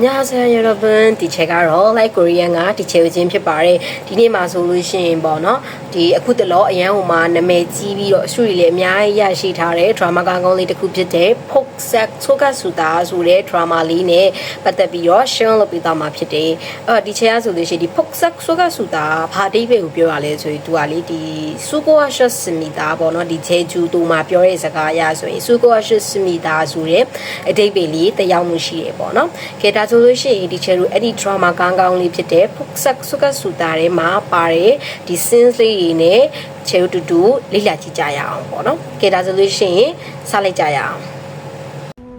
ညာဆန်ရရဘန်ဒီချက်ကတော့ like korean ကဒီချက်ချင်းဖြစ်ပါတယ်ဒီနေ့မှာဆိုလို့ရှိရင်ပေါ့နော်ဒီအခုတလောအရန်ဟိုမှာနာမည်ကြီးပြီးတော့အရှုရီလည်းအများကြီးရရှိထားတဲ့ drama ကောင်းလေးတစ်ခုဖြစ်တဲ့ Pok Sak Soka Suta ဆိုတဲ့ drama လေးနဲ့ပတ်သက်ပြီးတော့ share လုပ်ပေးသွားမှာဖြစ်တယ်အော်ဒီချက်ကဆိုလို့ရှိရင်ဒီ Pok Sak Soka Suta ဘာဒိဗေကိုပြောရလဲဆိုရင်သူကလေဒီ Sukoa Shot Smita ပေါ့နော်ဒီ Jeju တို့မှာပြောတဲ့စကားအရဆိုရင် Sukoa Shot Smita ဆိုတဲ့အဓိပ္ပာယ်လေးတယောက်မှုရှိတယ်ပေါ့နော်ကဲဒါဆိုလို့ရှိရင်ဒီချေတို့အဲ့ဒီ drama ကောင်းကောင်းလေးဖြစ်တဲ့ Pok Sak Soka Suta ထဲမှာပါတယ်ဒီ scenes လေးတွေနဲ့ချေတို့တူတူလေ့လာကြည့်ကြရအောင်ပေါ့နော်ကဲဒါဆိုလို့ရှိရင်စလိုက်ကြရအောင်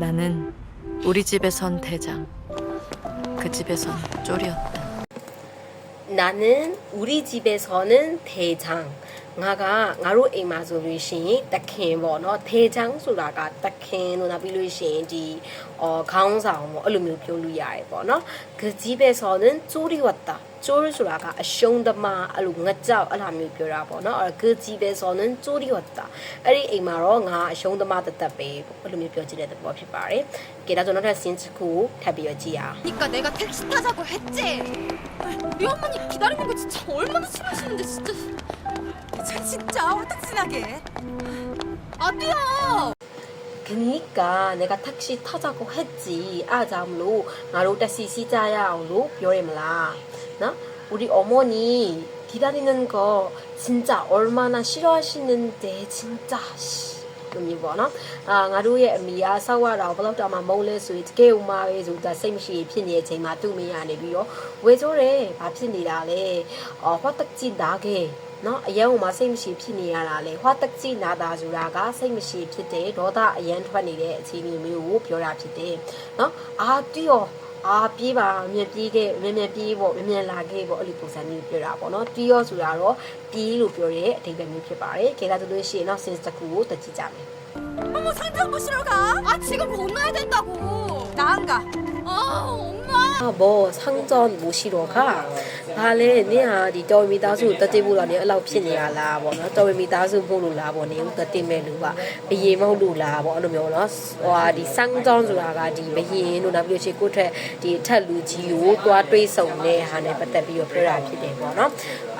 나는 우리 집에선 대장, 그 집에선 쫄이었다. 나는 우리 집에서는 대장 ငါကငါတို့အိမ်မှာဆိုလို့ရှိရင်တခင်ပေါ့နော်ထေချောင်းဆိုတာကတခင်လို့နောက်ပြီးလို့ရှိရင်ဒီအော်ခေါင်းဆောင်ပေါ့အဲ့လိုမျိုးပြောလို့ရတယ်ပေါ့နော်ဂဇီပဲဆိုရင်ကျူရီဝတ်တာကျိုးဆိုတာကအရှုံးသမားအဲ့လိုငကြောက်အဲ့လိုမျိုးပြောတာပေါ့နော်အဲ့ဂဂျီပဲဆိုရင်ကျိုးရီဝတ်တာအဲ့ဒီအိမ်မှာတော့ငါအရှုံးသမားတသက်ပဲအဲ့လိုမျိုးပြောကြည့်တဲ့သဘောဖြစ်ပါတယ်ကဲဒါဆိုနောက်ထပ်စင်းတစ်ခုထပ်ပြီးတော့ကြည့်ရအောင်ဒီကတဲ့ကတက်စတာကိုဟက်ချေ 우리 어머니 기다리는 거 진짜 얼마나 싫어하시는데 진짜. 저 진짜 호떡진하게. 아니야. 그니까 내가 택시 타자고 했지. 아잠로 나로 택시 시자야로 요엠라. 나? 우리 어머니 기다리는 거 진짜 얼마나 싫어하시는데 진짜. 씨. လို့မျိုးပေါ့နော်အာငါတို့ရဲ့အမိအားဆောက်ရတာဘယ်တော့တောင်မှမုန်းလဲဆိုရင်တကယ်ဥမာပဲဆိုတာစိတ်မရှိဖြစ်နေတဲ့အချိန်မှာသူ့မိရနေပြီးတော့ဝေချိုးတယ်ဘာဖြစ်နေတာလဲအော်ဟောတက်ကြည့်တာခဲ့နော်အရန်ဟိုမှာစိတ်မရှိဖြစ်နေရတာလေဟွာတက်ကြည့်နာတာဆိုတာကစိတ်မရှိဖြစ်တဲ့ဒေါသအရန်ထွက်နေတဲ့အခြေအနေမျိုးကိုပြောတာဖြစ်တယ်နော်အာတီရော အာပြေးပါမြင်ပြေးခဲ့မြင်မြင်ပြေးပေါ့မြင်မြင်လာခဲ့ပေါ့အဲ့လိုပုံစံမျိုးပြောတာပေါ့နော်တီရောဆိုတာတော့ပြေးလို့ပြောတဲ့အဓိပ္ပာယ်မျိုးဖြစ်ပါတယ်ခေလာဆိုလို့ရှိရင်တော့ sense တစ်ခုကိုတက်ကြည့်ကြမယ် 어머 상장 보시러 가 아 지금 건너야 된다고. 나 안 가. 아 ဘောဆောင်ကြောင်းမရှိတော့ခါဘာလဲနင်ဟာဒီတော်မီသားစုတတိဖို့တော့နင်အဲ့လောက်ဖြစ်နေရလားပေါ့နော်တော်မီသားစုဖို့လို့လားပေါ့နင်တတိမဲ့လူကဘယေမဟုတ်လို့လားပေါ့အဲ့လိုမျိုးနော်ဟိုဟာဒီဆောင်ကြောင်းဆိုတာကဒီဘယေလို့နောက်ပြီးတော့ရှေ့ကိုထက်ဒီထက်လူကြီးကိုသွားတွေးဆုံနေဟာနဲ့ပတ်သက်ပြီးတော့ပြောတာဖြစ်တယ်ပေါ့နော်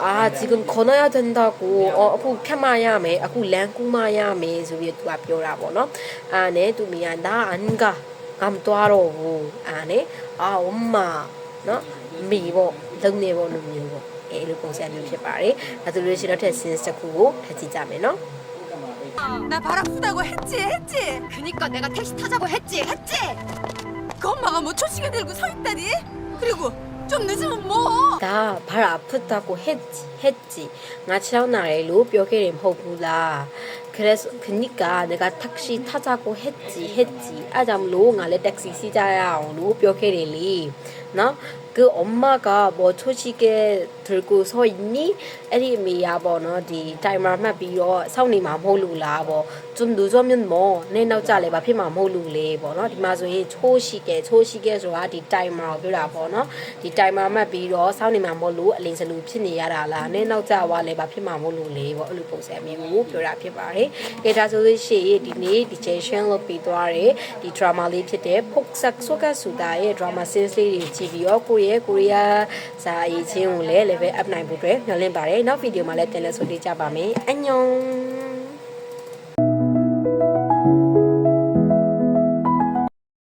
အာဒီကွန်ခနာရတန်တာကိုအခုဖြတ်မရမယ်အခုလမ်းကူးမရမယ်ဆိုပြီးသူကပြောတာပေါ့နော်အာနဲ့သူမိကဒါအန်ကာ ငါမတွားတော့ဘူးအာနဲ့အာအမနော်မိပေါ့လုံနေပေါ့လူမျိုးပေါ့အဲအဲ့လိုပုံစံမျိုးဖြစ်ပါတယ်ဒါဆိုလို့ရှိရင်တော့ထက် sense တစ်ခုကိုထပ်ကြည့်ကြမယ်နော် 나 바람 푸다고 했지 했지 그니까 내가 택시 타자고 했지 했지. 그 엄마가 뭐 초시계 들고 서 있다니 그리고 좀 늦으면 뭐 ဒါဘာလာဖတ်တာကို 했지 했지 ငါချောင်းနာတယ်လို့ပြောခဲ့တယ်မဟုတ်ဘူးလား 그래서 그니까 내가 택시 타자고 했지 했지 아잠 로가 레 택시 시자야 로 뼈케리리 နော်그 엄마가 뭐 초식에 들고 서 있니? အဲ့ဒီအမေရပေါ့နော်ဒီ timer မှတ်ပြီးတော့စောင့်နေမှာမဟုတ်လို့လားပေါ့좀 늦으면 뭐 내နောက်ကြလဲဘာဖြစ်မှာမဟုတ်လို့လေပေါ့နော်ဒီမှာဆိုရင်ချိုးရှိကဲချိုးရှိကဲဆိုတာဒီ timer ကိုပြောတာပေါ့နော်ဒီ timer မှတ်ပြီးတော့စောင့်နေမှာမဟုတ်လို့အလင်းစလူဖြစ်နေရတာလား내နောက်ကြွားလဲဘာဖြစ်မှာမဟုတ်လို့လေပေါ့အဲ့လိုပုံစံမျိုးကိုပြောတာဖြစ်ပါတယ်ကဲဒါဆိုလို့ရှိရင်ဒီနေ့ဒီ session လို့ပြီးသွားတယ်ဒီ drama လေးဖြစ်တဲ့ Pok Sak Soka Suta ရဲ့ drama series လေးတွေကြည့် ည့်ပြီးတော့ကိုယ့်ရဲ့ကိုရီးယားစာရေးချင်းကိုလည်း level up နိုင်ဖို့အတွက်မျှော်လင့်ပါတယ်နောက်ဗီဒီယိုမှာလည်းပြန်လည်ဆွေးနွေးကြပါမယ်အညောင်